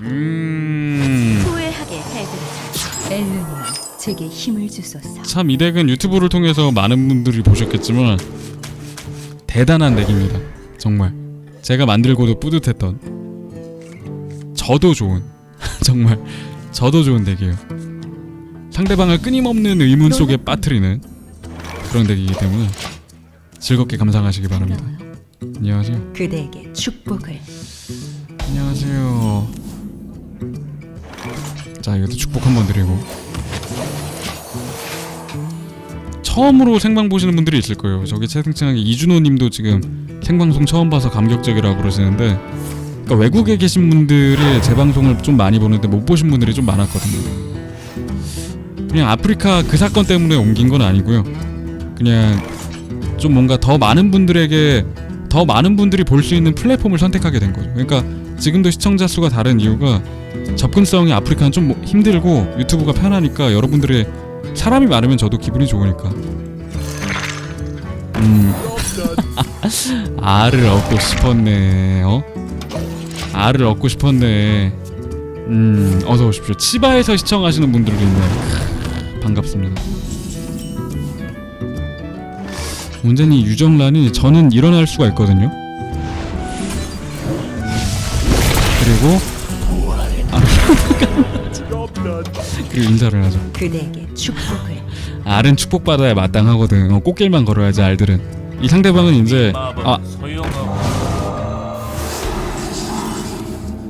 음. 후회하게 해드리죠. 엘르니아, 제게 힘을 주소서. 참 이 덱은 유튜브를 통해서 많은 분들이 보셨겠지만 대단한 덱입니다. 정말 제가 만들고도 뿌듯했던 저도 좋은 정말 저도 좋은 덱이에요. 상대방을 끊임없는 의문 속에 빠뜨리는 그런 덱이기 때문에 즐겁게 감상하시기 바랍니다. 안녕하세요. 그대에게 축복을. 안녕하세요. 자, 이것도 축복 한번 드리고. 처음으로 생방 보시는 분들이 있을 거예요. 저기 채팅창에 이준호 님도 지금 생방송 처음 봐서 감격적이라고 그러시는데 그러니까 외국에 계신 분들이 제 방송을 좀 많이 보는데 못 보신 분들이 좀 많았거든요. 그냥 아프리카 그 사건 때문에 옮긴 건 아니고요. 그냥 좀 뭔가 더 많은 분들에게 더 많은 분들이 볼 수 있는 플랫폼을 선택하게 된 거죠. 그러니까 지금도 시청자 수가 다른 이유가 접근성이 아프리카는 좀 뭐- 힘들고 유튜브가 편하니까 여러분들의 사람이 많으면 저도 기분이 좋으니까. 음. 알을 얻고 싶었네. 어? 알을 얻고 싶었네. 음, 어서 오십시오. 치바에서 시청하시는 분들도 있네요. 크, 반갑습니다. 문제는 이 유정란이 저는 일어날 수가 있거든요. 그리고 아, 그리고 인사를 하죠. 그대에게 축복을. 알은 축복받아야 마땅하거든. 어, 꽃길만 걸어야지 알들은. 이 상대방은 이제 아,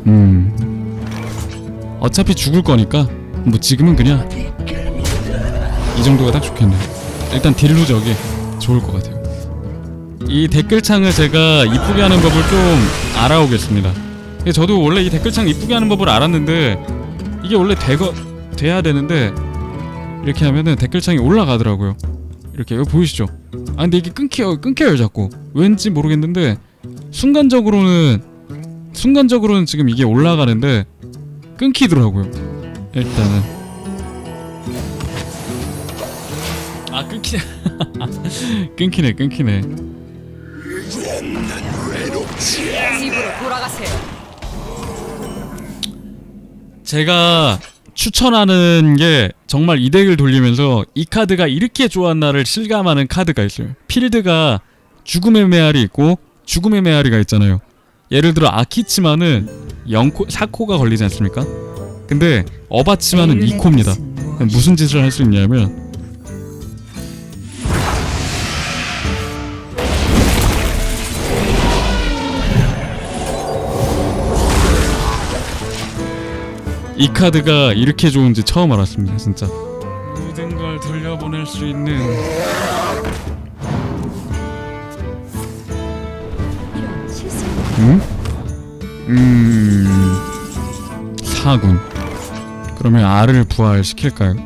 음, 어차피 죽을 거니까 뭐 지금은 그냥 이 정도가 딱 좋겠네. 일단 딜로 저기 좋을 것 같아요. 이 댓글창을 제가 이쁘게 하는 법을 좀 알아오겠습니다. 저도 원래 이 댓글창 이쁘게 하는 법을 알았는데 이게 원래 되거 돼야 되는데 이렇게 하면은 댓글창이 올라가더라고요. 이렇게 여기 보이시죠? 아 근데 이게 끊겨 끊겨요 자꾸. 왠지 모르겠는데 순간적으로는 순간적으로는 지금 이게 올라가는데 끊기더라고요. 일단은 아 끊기네 끊기네 끊기네 집으로 돌아가세요. 제가 추천하는 게 정말 이 덱을 돌리면서 이 카드가 이렇게 좋았나를 실감하는 카드가 있어요. 필드가 죽음의 메아리 있고 죽음의 메아리가 있잖아요. 예를 들어 아키치마는 0코, 4코가 걸리지 않습니까? 근데 어바치마는 2코입니다. 그럼 무슨 짓을 할 수 있냐면 이 카드가 이렇게 좋은지 처음 알았습니다 진짜 모든 걸 돌려보낼 수 있는. 음? 음... 사군 그러면 알을 부활시킬까요?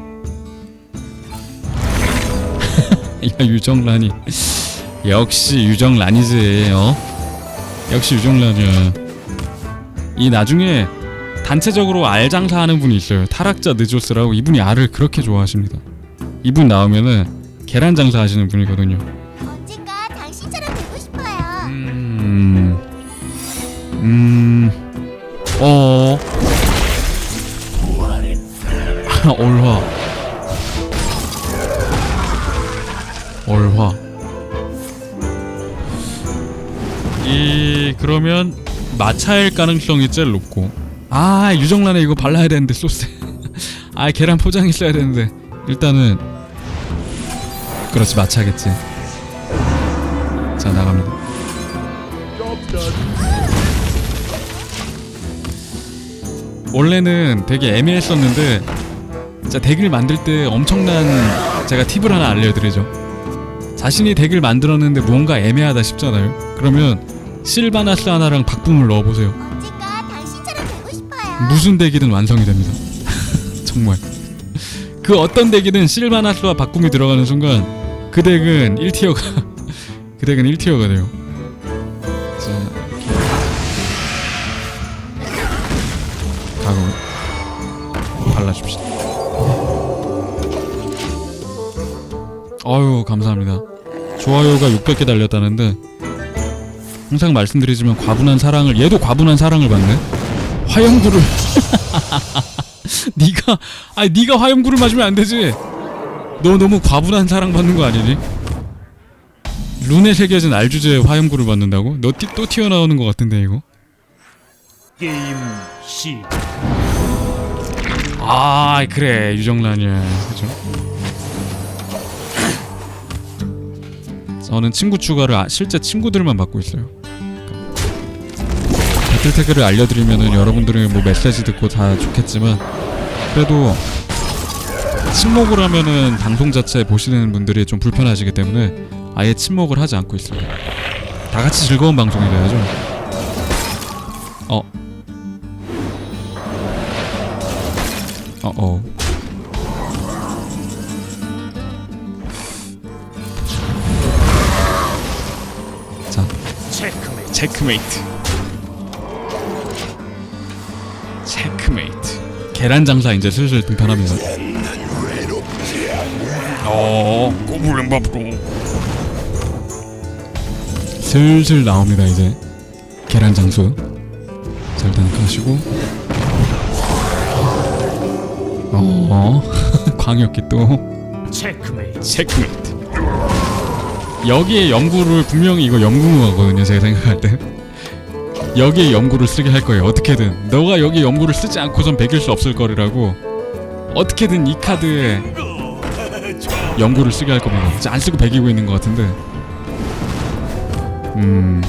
야 유정란이 역시 유정란이지 어? 역시 유정란이야 이 나중에 단체적으로 알 장사하는 분이 있어요. 타락자 느조스라고 이분이 알을 그렇게 좋아하십니다. 이분 나오면은 계란 장사하시는 분이거든요. 언젠가 당신처럼 되고 싶어요. 음, 음, 어, 얼화, 얼화. 이 그러면 마차일 가능성이 제일 높고. 아 유정란에 이거 발라야 되는데 소스. 아 계란 포장했어야 되는데 일단은 그렇지 마차겠지. 자 나갑니다. 원래는 되게 애매했었는데 진짜 덱을 만들 때 엄청난 제가 팁을 하나 알려드리죠. 자신이 덱을 만들었는데 무언가 애매하다 싶잖아요. 그러면 실바나스 하나랑 박붐을 넣어보세요. 무슨 덱이든 완성이 됩니다. 정말 그 어떤 덱이든 실바나스와 박붐이 들어가는 순간 그 덱은 1티어가 그 덱은 1티어가 돼요. 가고 발라줍시다. 아유 감사합니다. 좋아요가 600개 달렸다는데 항상 말씀드리지만 과분한 사랑을 얘도 과분한 사랑을 받네. 화염구를 네가 아니 네가 화염구를 맞으면 안 되지 너 너무 과분한 사랑 받는 거 아니니? 룬에 새겨진 알주제에 화염구를 받는다고? 너 또 튀어나오는 것 같은데 이거? 게임 시 아 그래 유정란이야 그죠? 저는 친구 추가를 아- 실제 친구들만 받고 있어요 배틀 태그를 알려드리면은 여러분들이 뭐 메시지 듣고 다 좋겠지만 그래도 침묵을 하면은 방송 자체 보시는 분들이 좀 불편하시기 때문에 아예 침묵을 하지 않고 있어요 다 같이 즐거운 방송이 돼야죠. 어. 어, 어. 자, 체크메이트. 체크메이트. 체크메이트. 계란 장사 이제 슬슬 등판합니다. 어, 꼬부랑 밥으로. 슬슬 나옵니다 이제 계란 장수. 자 일단 가시고. 어, 광역기 또. 체크메이트 체크메이트. 여기에 연구를 분명히 이거 연구거든요. 제가 생각할 때. 여기에 연구를 쓰게 할 거예요. 어떻게든 너가 여기 연구를 쓰지 않고선 베길 수 없을 거리라고 어떻게든 이 카드에 연구를 쓰게 할 겁니다. 진짜 안 쓰고 베기고 있는 것 같은데. 음.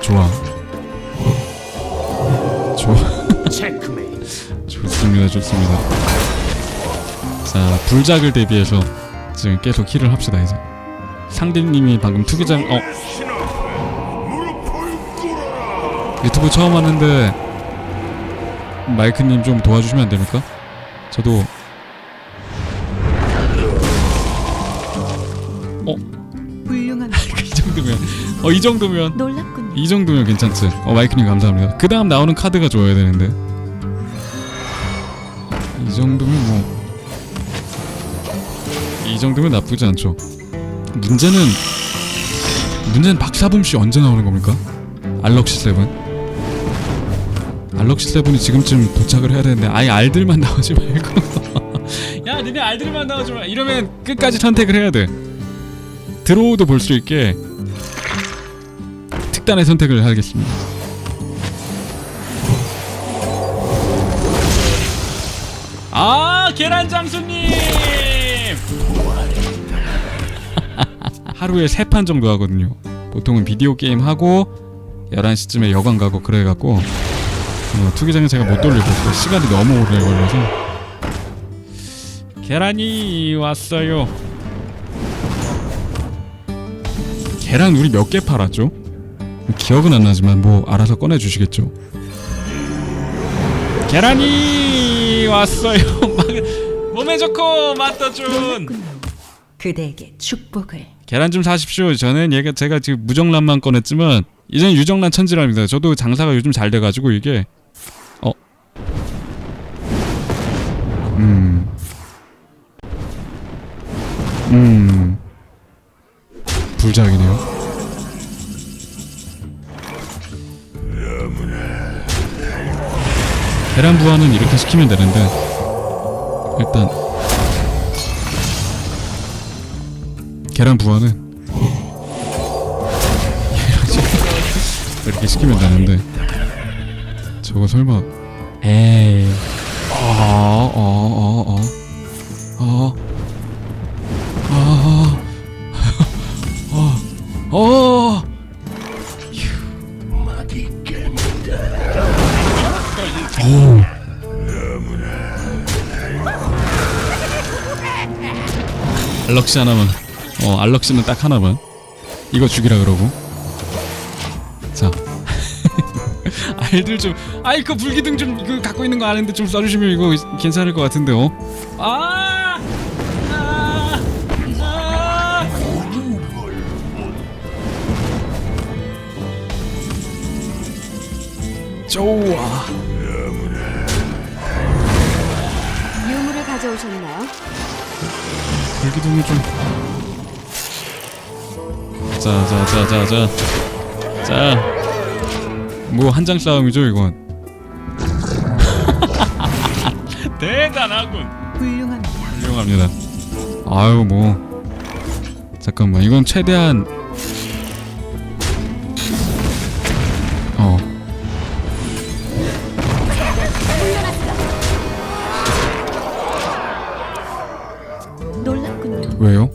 좋아. 좋아. 좋습니다, 좋습니다. 자, 불작을 대비해서 지금 계속 힐을 합시다 이제. 상대님이 방금 투기장 어 유튜브 처음 왔는데 마이크님 좀 도와주시면 안 됩니까? 저도 훌륭합니다. 이 정도면 어 이 정도면 놀랍군요. 이 정도면 괜찮지. 어 마이크님 감사합니다. 그 다음 나오는 카드가 좋아야 되는데. 이 정도면 뭐. 이 정도면 나쁘지 않죠. 문제는 문제는 박사범 씨 언제 나오는 겁니까? 알럭시 세븐. 알럭시 세븐이 지금쯤 도착을 해야 되는데 아예 알들만 나오지 말고. 야, 니네 알들만 나오지 마. 이러면 끝까지 선택을 해야 돼. 드로우도 볼 수 있게 특단의 선택을 하겠습니다. 아 계란 장수님 하루에 세 판 정도 하거든요. 보통은 비디오 게임 하고 11시쯤에 여관 가고 그래갖고 어, 투기장은 제가 못 돌리고 있어요. 시간이 너무 오래 걸려서 계란이 왔어요. 계란 우리 몇 개 팔았죠? 기억은 안 나지만 뭐 알아서 꺼내 주시겠죠. 계란이 왔어요. 몸에 좋고 맛도 좋은. 그대에게 축복을. 계란 좀 사십시오. 저는 얘가 제가 지금 무정란만 꺼냈지만 이제는 유정란 천지랍니다. 저도 장사가 요즘 잘 돼가지고 이게 음, 음, 불작이네요. 계란 부화는 이렇게 시키면 되는데 일단. 계란 부화는 이렇게 시키면 되는데 저거 설마. 에이 어어어어어 어 어, 어, 어, 어, 오. 알럭시 하나만. 어 알럭시는 딱 하나만. 이거 죽이라 그러고. 자 알들 좀 아이 그 불기둥 좀 이거 갖고 있는 거 아는데 좀 써주시면 이거 괜찮을 것 같은데요 아, 아, 아. 좋아 유물을 가져오셨나요? 불기둥이 좀. 자, 자, 자, 자, 자, 자. 뭐 한 장 싸움이죠 이건 대단하군 훌륭합니다. 훌륭합니다 아유 뭐 잠깐만 이건 최대한 어. 왜요?